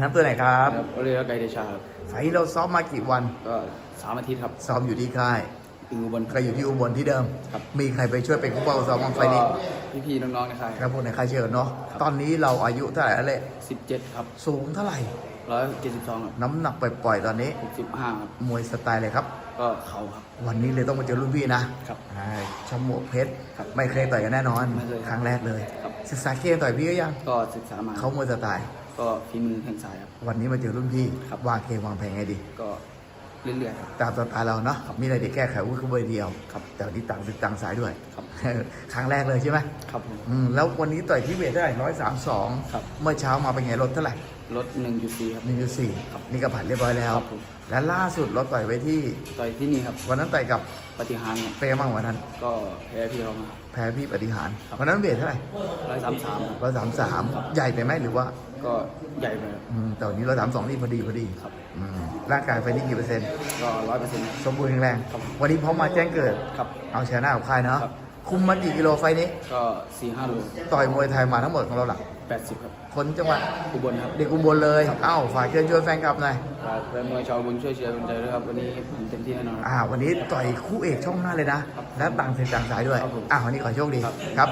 น้ำตัวไหนครับครับเรียกไกเดชาครับไฟล์เราซ้อมมากี่วัน ก็สามอาทิตย์ครับ ซ้อมอยู่ที่ค่ายอิงอุบลก็อยู่ที่อุบลที่เดิมครับมีใครไปช่วยเป็นผู้เป้าซ้อมบ้างไฟล์นี้พี่พี่ๆน้องๆนะครับครับพวกในค่ายเชื่อเนาะ ตอนนี้เราอายุเท่าไหร่แล้วเละสิบเจ็ดครับ สูงเท่าไหร่ร้อยเจ็ดสิบสองครับน้ำหนักปล่อยๆตอนนี้หกสิบห้าครับ มวยสไตล์เลยครับ ก็เข่าครับ วันนี้เลยต้องมาเจอรุ่นพี่นะครับใช่ชมวกเพชรครับไม่เคยต่อยกันแน่นอนไม่เคยครั้งแรกเลยครับศึกษาเกมต่อยพี่ก็ยัง ก็ศึกษามา เขามวยสไตล์ ก็ฝีมือแข่งสายครับ วันนี้มาเจอรุ่นพี่ครับ วางเกมวางแผนไงดี ก็เรื่อยๆครับ ตามสไตล์เราเนาะมีอะไรเด็กแก้ไขวุ้นขึ้นเบอร์เดียวครับแต่วันนี้ต่างศึกต่างสายด้วย ครับ ครั้งแรกเลยใช่ไหมครับผม อืมแล้ววันนี้ต่อยที่เวทได้ร้อยสามสองครับ เมื่อเช้ามาเป็นไงลดเท่าไหร่ ลดหนึ่งจุดสี่ครับ หนึ่งจุดสี่ครับนี่ก็ผ่านเรียบร้อยแล้ว ครับผม และล่าสุดเราต่อยไว้ที่ต่อยที่นี่ครับ วันนั้นต่อยกับปฏิหารครับเปย์มั่งวันนั้น ก็แพ้พี่เขามา แพ้พี่ปฏิหารครับ วันนั้นเวทเท่าไหร่ร้อยสามสามร้อยสามสามใหญ่ไปไหมหรือว่าก็ใหญ่ไปครับ อืมแต่วันนี้ร้อยสามสองนี่พอดีพอดีครับ อืมร่างกายไฟนี่กี่เปอร์เซ็นต์ก็ร้อยเปอร์เซ็นต์ สมบูรณ์แข็งแรง ครับ วันนี้พร้อมมาแจ้งเกิด ครับ เอาชนะกับค่ายเนาะครับ คุมมากี่กิโลไฟนี้ ก็สี่ห้าโลต่อยมวยไทยมาทั้งหมดของเราหลักแปดสิบครับ คนจังหวัดอุบลครับ เด็กอุบลเลย เอ้าฝากเชิญชวนแฟนคลับหน่อยฝากแฟนมวยชาวบุญช่วยเชียร์เป็นใจด้วยครับ วันนี้ผมเต็มที่แน่นอนครับอ่า วันนี้ต่อยคู่เอกช่องหน้าเลยนะ และต่างเส้นต่างสายด้วยครับผมอ่าวันนี้ขอโชคดี ครับ